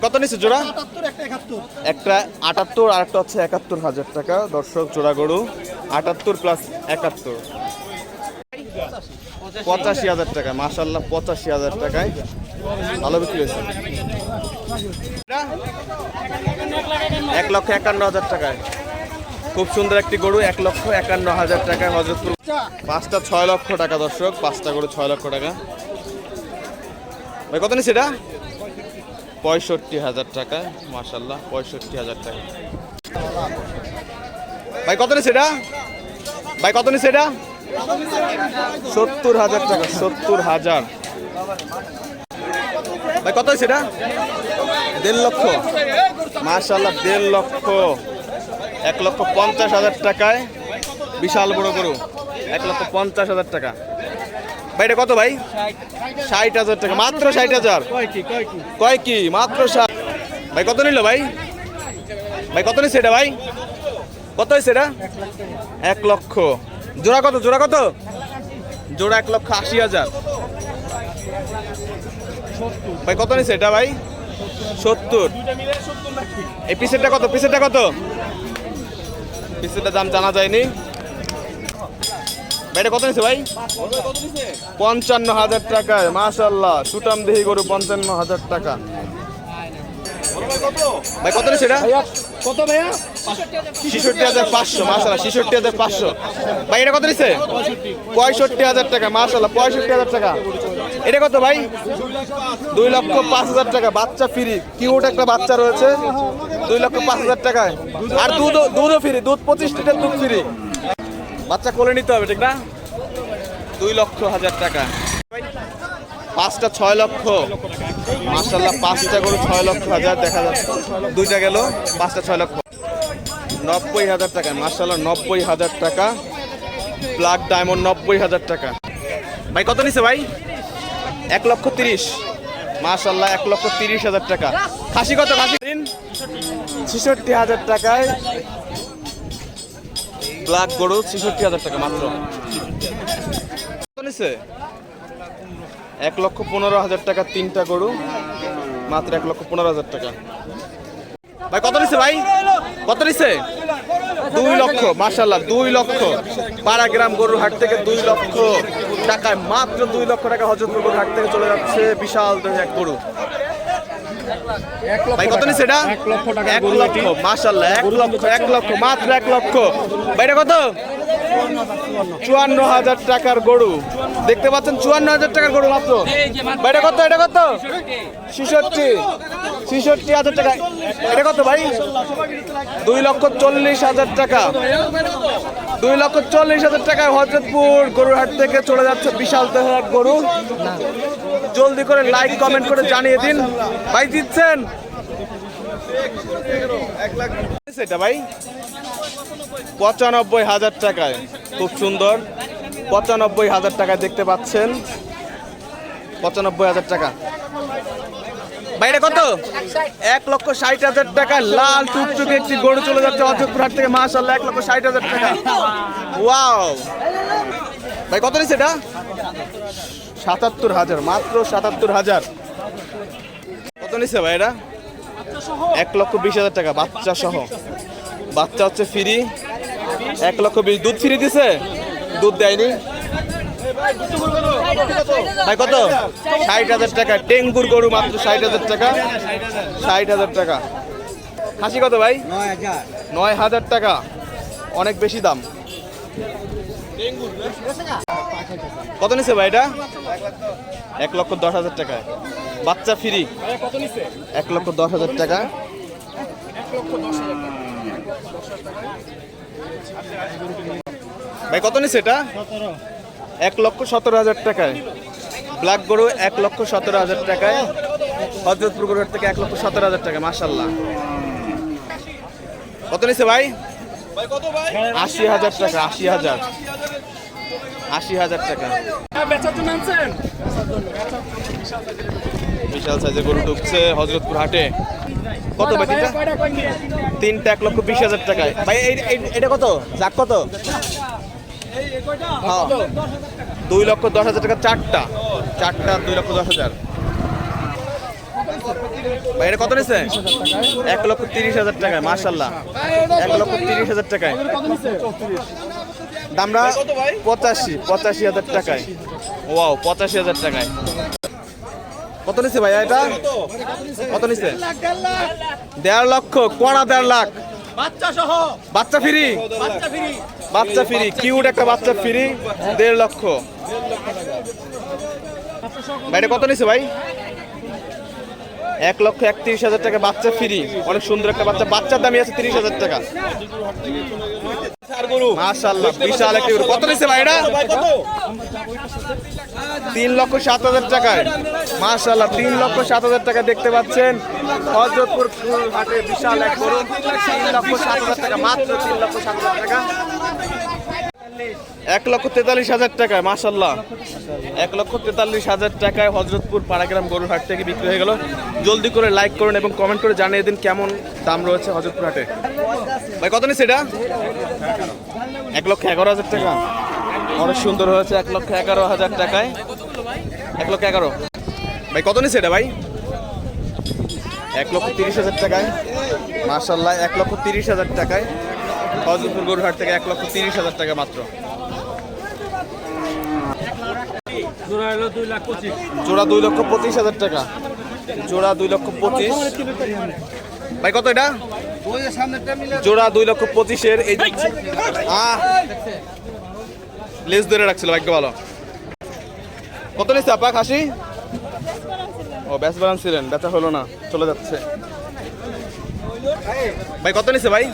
কত নিচ্ছে জোড়া? একটা আটাত্তর আর একটা হচ্ছে একাত্তর হাজার টাকা। দর্শক জোড়া গরু আটাত্তর প্লাস একাত্তর। পঁচাশি হাজার টাকা মাসাল্লাহ পঁচাশি হাজার টাকায় ভালো বিক্রি হয়েছে। এক লক্ষ একান্ন হাজার টাকায়। খুব সুন্দর একটি গরু এক লক্ষ একান্ন হাজার টাকায় হজরতপুর। পাঁচটা ছয় লক্ষ টাকা দর্শক পাঁচটা গরু ছয় লক্ষ টাকা। ভাই কত নিচ্ছে এটা? পঁয়ষট্টি হাজার টাকা মাসাল্লাহ পঁয়ষট্টি হাজার টাকা। ভাই কত নিচ্ছে এটা? ভাই কত নিচ্ছে এটা? সত্তর হাজার টাকা সত্তর হাজার। ভাই কত হয়েছে এটা? দেড় লক্ষ। মাসাল্লাহ দেড় লক্ষ। এক লক্ষ পঞ্চাশ হাজার টাকায় বিশাল বড় গরু। এক লক্ষ পঞ্চাশ হাজার টাকা। ভাই, এটা কত ভাই? ষাট হাজার টাকা। মাত্র ষাট হাজার? কয় কি? মাত্র ষাট। ভাই, কত নিল ভাই? ভাই, কত নিচ্ছে এটা ভাই? কত হয়েছে এটা? এক লক্ষ। জোড়া কত? জোড়া কত? জোড়া এক লক্ষ আশি হাজার। ভাই, কত নিচ্ছে এটা ভাই? সত্তর। এই পিসেরটা কত? পিসেরটা কত? পিসেরটা দাম জানা যায়নি। এটা কত নিচ্ছে ভাই? পঞ্চান্ন হাজার টাকায় মাশাল্লাহ সুটাম দেহি গরু পঞ্চান্ন হাজার টাকা। ভাই কত নিচ্ছে এটা? কত ভাইয়া? ছেষট্টি হাজার পাঁচশো মাসাল্লাহ ছেষট্টি হাজার পাঁচশো। ভাই এটা কত নিচ্ছে পঁয়ষট্টি হাজার টাকা মাসাল্লাহ পঁয়ষট্টি হাজার টাকা। এটা কত ভাই? দুই লক্ষ পাঁচ হাজার টাকা বাচ্চা ফ্রি। কিউট একটা বাচ্চা রয়েছে। দুই লক্ষ পাঁচ হাজার টাকায়। আর দুধ দুধও ফ্রি দুধ পঁচিশ লিটার দুধ ফ্রি। বাচ্চা কোলে নিতে হবে, ঠিক না? দুই লক্ষ হাজার টাকা। পাঁচটা ছয় লক্ষ। মাসাল্লাহ পাঁচটা করে ছয় লক্ষ হাজার দেখা যাচ্ছে। দুইটা গেল, পাঁচটা ছয় লক্ষ। নব্বই হাজার টাকা মার্শাল্লাহ নব্বই হাজার টাকা। ব্ল্যাক ডায়মন্ড নব্বই হাজার টাকা। ভাই, কত নিছে ভাই? এক লক্ষ তিরিশ। মার্শাল্লাহ এক লক্ষ তিরিশ হাজার টাকা। খাসি কত, খাসি? ছেষট্টি হাজার টাকায় ব্ল্যাক গরু ছেষট্টি হাজার টাকা মাত্র। নিছে? এক লক্ষ পনেরো হাজার টাকা তিনটা গরু, মাত্র এক লক্ষ পনেরো হাজার টাকা। ভাই, কত নিচ্ছে ভাই? কত নিচ্ছে দুই লক্ষ মার্শাল্লাহ দুই লক্ষ। পাড়া গ্রাম গরুর হাট থেকে দুই লক্ষ টাকায়, মাত্র দুই লক্ষ টাকা হজরতপুর গরুর হাট থেকে চলে যাচ্ছে বিশাল দেহের এক গরু। ভাই কত নিচ্ছে এটা? এক লক্ষ টাকা এক লক্ষ এক লক্ষ এক লক্ষ মাত্র এক লক্ষ। ভাই এটা কত? চুয়ান্ন হাজার টাকার গরু। দেখতে পাচ্ছেন চুয়ান্ন হাজার টাকার গরু মাত্র। এটা কত? এটা কত? ছেষট্টি। ছেষট্টি হাজার টাকা। এটা কত ভাই? দুই লক্ষ চল্লিশ হাজার টাকা। দুই লক্ষ চল্লিশ হাজার টাকায় হজরতপুর গরুর হাট থেকে চলে যাচ্ছে বিশাল দেহের গরু। জলদি করে লাইক কমেন্ট করে জানিয়ে দিন। ভাই দিচ্ছেন সেটা ভাই পঁচানব্বই হাজার টাকায় খুব সুন্দর। পঁচানব্বই হাজার টাকায় দেখতে পাচ্ছেন। পঁচানব্বই হাজার টাকা। বাইরে কত? এক লক্ষ ষাট হাজার টাকা লাল টুকটুকে একটি গরু চলে যাচ্ছে অযোধ্যপুর হাট থেকে। মাসাল্লাহ এক লক্ষ ষাট হাজার টাকা। ওয়াও। ভাই কত নিচ্ছে এটা? সাতাত্তর হাজার মাত্র সাতাত্তর হাজার। কত নিচ্ছে ভাই এটা? এক লক্ষ বিশ হাজার টাকা বাচ্চা সহ। বাচ্চা হচ্ছে ফ্রি এক লক্ষ বিশ দুধ ফ্রি দিছে? দুধ দেয়নি। ভাই কত? ষাট হাজার টাকা ডেঙ্গুর গরু মাত্র ষাট হাজার টাকা। ষাট হাজার টাকা। খাসি কত ভাই? নয় হাজার টাকা। অনেক বেশি দাম। কত নিছে ভাই এটা? এক লক্ষ দশ হাজার টাকা। বাচ্চা ফ্রি। এক লক্ষ দশ হাজার টাকা। ভাই কত নিছে এটা? এক লক্ষ সতেরো হাজার টাকায়। ব্ল্যাক গরু এক লক্ষ সতেরো হাজার টাকায়। হজরতপুর গরুর থেকে এক লক্ষ সতেরো হাজার টাকা মাসাল্লাহ কত নিছে ভাই? আশি হাজার টাকা আশি হাজার। আশি হাজার টাকা। বিশাল সাইজের গরু ঢুকছে হজরতপুর হাটে। কত ভাই তিনটা? তিনটা এক লক্ষ বিশ হাজার টাকায়। ভাই এটা কত? যাক কত? হ্যাঁ। দুই লক্ষ দশ হাজার টাকা চারটা। চারটা দুই লক্ষ দশ হাজার। ভাই, এটা কত নিচ্ছে এক লক্ষ তিরিশ হাজার টাকায় মার্শাল্লাহ এক লক্ষ তিরিশ হাজার টাকায়। দামরা পঁচাশি পঁচাশি হাজার টাকায়। ওয়াও, পঁচাশি হাজার টাকায়। কত নিচ্ছে ভাইয়া এটা? কত নিচ্ছে দেড় লক্ষ, কোড়া দেড় লাখ। বাচ্চা সহ বাচ্চা ফ্রি? বাচ্চা ফ্রি, কিউট একটা বাচ্চা ফ্রি, দেড় লক্ষ। ভাই কত নিচ্ছে ভাই? এক লক্ষ একত্রিশ হাজার টাকা বাচ্চা ফ্রি অনেক সুন্দর একটা বাচ্চা। বাচ্চার দামই আছে তিরিশ হাজার টাকা। তিন লক্ষ সাত হাজার টাকায়। তিন লক্ষ সাত হাজার টাকা দেখতে পাচ্ছেন। লক্ষ মাত্র হাজার টাকা। এক লক্ষ তেতাল্লিশ হাজার টাকায় মাশাল্লাহ এক লক্ষ তেতাল্লিশ হাজার টাকায় হজরতপুর পাড়াগ্রাম গরুর হাট থেকে বিক্রি হয়ে গেল। জলদি করে লাইক করুন এবং কমেন্ট করে জানিয়ে দিন কেমন দাম রয়েছে হজরতপুর হাটে। ভাই, কত নিচ্ছে এটা? এক লক্ষ এগারো হাজার টাকা। অনেক সুন্দর হয়েছে, এক লক্ষ এগারো হাজার টাকায়। এক লক্ষ এগারো। ভাই, কত নিচ্ছে এটা ভাই? এক লক্ষ তিরিশ হাজার টাকায়। মার্শাল্লাহ এক লক্ষ তিরিশ হাজার টাকায়। হজরতপুর গরুহাট থেকে এক লক্ষ তিরিশ হাজার টাকা মাত্র। জোড়া দুই লক্ষ পঁচিশ হাজার টাকা। জোড়া দুই লক্ষ পঁচিশ। ভাই কত এটা? জোড়া দুই লক্ষ পঁচিশের এই লেজ ধরে রাখছিল ভাগ্য ভালো। কত নিচ্ছে আপা খাসি? ও ব্যাস বাগান ছিলেন ব্যথা হলো না চলে যাচ্ছে। ভাই কত নিছে ভাই?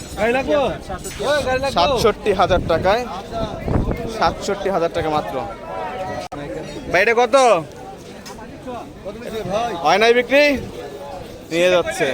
সাতষট্টি হাজার টাকায়। সাতষট্টি হাজার টাকা মাত্র। ভাই এটা কত? হয় নাই বিক্রি? নিয়ে যাচ্ছে।